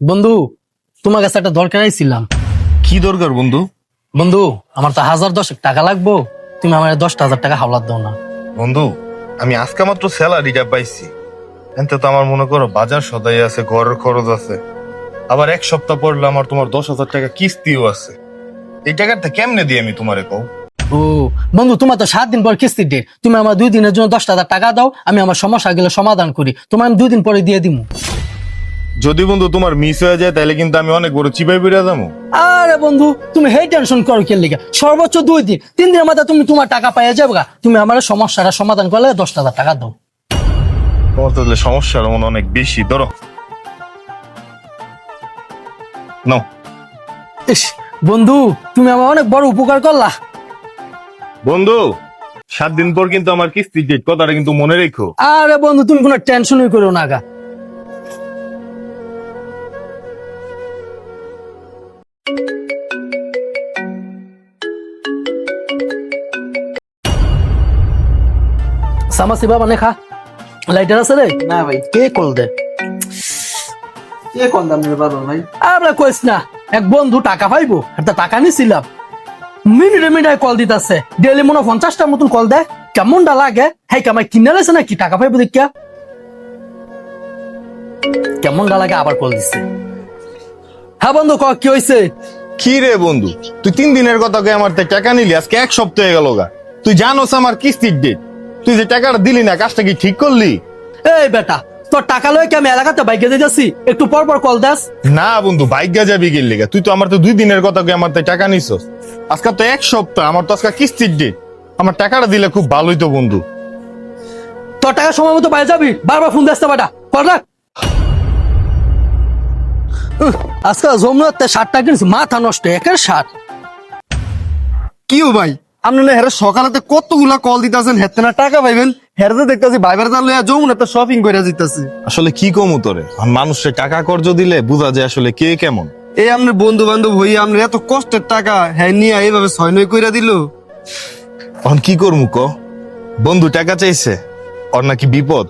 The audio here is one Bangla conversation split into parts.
বন্ধু তোমার কাছে একটা দরকার ছিলাম কি দরকার বন্ধু? বন্ধু আমার তো হাজার দশেক টাকা লাগবো। তুমি আমার দশটা হাজার টাকা হাওলাত দাও না। বন্ধু আমি আজকে মাত্র স্যালারিটা পাইছি। এতে তো আমার মনে করো বাজার সদাই আছে ঘরের খরচ আছে। আবার এক সপ্তাহ পড়লে আমার তোমার দশ হাজার টাকা কিস্তিও আছে। এই টাকাটা কেমনে দিই আমি তোমারে কও? ও বন্ধু তোমার তো সাত দিন পর কিস্তির ডেট তুমি আমার দুই দিনের জন্য দশ হাজার টাকা দাও আমি আমার সমস্যা গুলো সমাধান করি। তোমার আমি দুই দিন পরে দিয়ে দিব যদি বন্ধু তোমার মিস হয়ে যায় তাহলে কিন্তু আমি অনেক বড় চিপাই বেরিয়ে যাব। আরে বন্ধু তুমি হেই টেনশন করো কে লিগা? সর্বোচ্চ দুই দিন তিন দিনের মাথায় তুমি তোমার টাকা পাইয়া যাবে তুমি আমার সমস্যাটা সমাধান করলে দশটা হাজার টাকা দাও। তোমার তো সমস্যার মনে অনেক বেশি ধরো। নাও। ইস বন্ধু তুমি আমার অনেক বড় উপকার করলা। বন্ধু সাত দিন পর কিন্তু আমার কিস্তির ডেট কথাটা কিন্তু মনে রেখো। আরে বন্ধু তুমি কোনো টেনশনই করো না গা। সামাসি বাবা লাইটার আছে রে? না ভাই। কে কল দে? কে কোন দাম নেবে বাবা ভাই? আমরা কইস না এক বন্ধু টাকা পাইবো একটা টাকা নিছিলাম। মিনিটে মিনিটে কল দিতেছে। ডেলি মনে পঞ্চাশটার মতন কল দেয়। কেমনটা লাগে? হ্যাঁ কামাই কিনে লেছে নাকি? টাকা পাইবো দেখিয়া। কেমনটা লাগে আবার কল দিচ্ছে হ্যাঁ বন্ধু ক কি হয়েছে কি রে বন্ধু? তুই তিন দিনের কথা কয়ে আমার থেকে টাকা নিলি আজকে এক সপ্তাহ হয়ে গেল গা। তুই জানোস আমার কিস্তির ডেট তুই যে টাকাটা দিলি না কাজটা কি ঠিক করলি? এই বেটা তোর টাকা লয়ে কি আমি এলাকাতে বাইকে যাচ্ছি? একটু পর পর কল দাস। না বন্ধু বাইক গা যাবি গেলি গা তুই তো আমার তো দুই দিনের কথা কয়ে আমার তো টাকা নিছস। আজকে তো এক সপ্তাহ আমার তো আজকে কিস্তির ডেট আমার টাকাটা দিলে খুব ভালোই তো বন্ধু। তোর টাকা সময় মতো বাইরে যাবি? বারবার ফোন দিস বেটা। কর রাখ। উহ, আজকে জমুনাতে শার্টটা কিনছি মাথা নষ্ট একের শার্ট। কি ও ভাই? আপনি না হেরে সকালেতে কতগুলা কল দিতেছেন হেতে না টাকা পাইবেন হেরে দেখতেছি ভাইবার তার লইয়া যমুন একটা শপিং করে দিতেছি আসলে কি কমু তোরে? মানুষের টাকা কর্জ দিলে বোঝা যায় আসলে কে কেমন। এই আপনার বন্ধু বান্ধব হই আপনার এত কষ্টের টাকা হ্যাঁ নিয়ে এইভাবে ছয় নয় কইরা দিল। এখন কি করমু ক? বন্ধু টাকা চাইছে ওর নাকি বিপদ?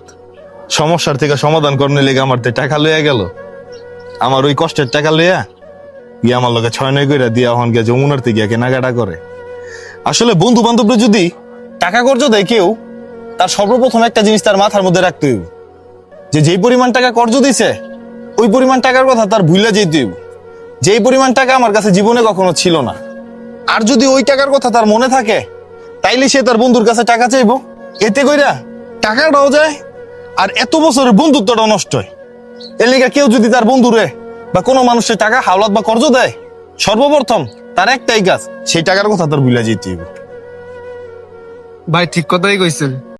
সমস্যার থেকে সমাধান করনে লেগে আমার টাকা লইয়া গেল। আমার ওই কষ্টের টাকা লইয়া গিয়ে আমার লগে ছয় নয় কইরা দিয়া হন গিয়া যমুনার থেকে গিয়া কেনাকাটা করে। আসলে বন্ধু বান্ধবরা যদি টাকা কর্জ দেয় কেউ, তার সর্বপ্রথম একটা জিনিস তার মাথার মধ্যে রাখতে হইব। যে যেই পরিমাণ টাকা কর্জ দিছে, ওই পরিমাণ টাকার কথা তার ভুলে যেতে হইব। যেই পরিমাণ টাকা আমার কাছে জীবনে কখনো ছিল না। আর যদি ওই টাকার কথা তার মনে থাকে, তাইলে সে তার বন্ধুর কাছে টাকা চাইব। এতে কইরা টাকাটাও যায়, আর এত বছরের বন্ধুত্বটাও নষ্ট হয়। এর লিগা কেউ যদি তার বন্ধুরে বা কোনো মানুষের টাকা, হাওলাত বা কর্জ দেয়, সর্বপ্রথম তার একটাই কাজ সেই টাকার কথা তোর বিলা যেতে হবে ভাই ঠিক কথাই কইছেন।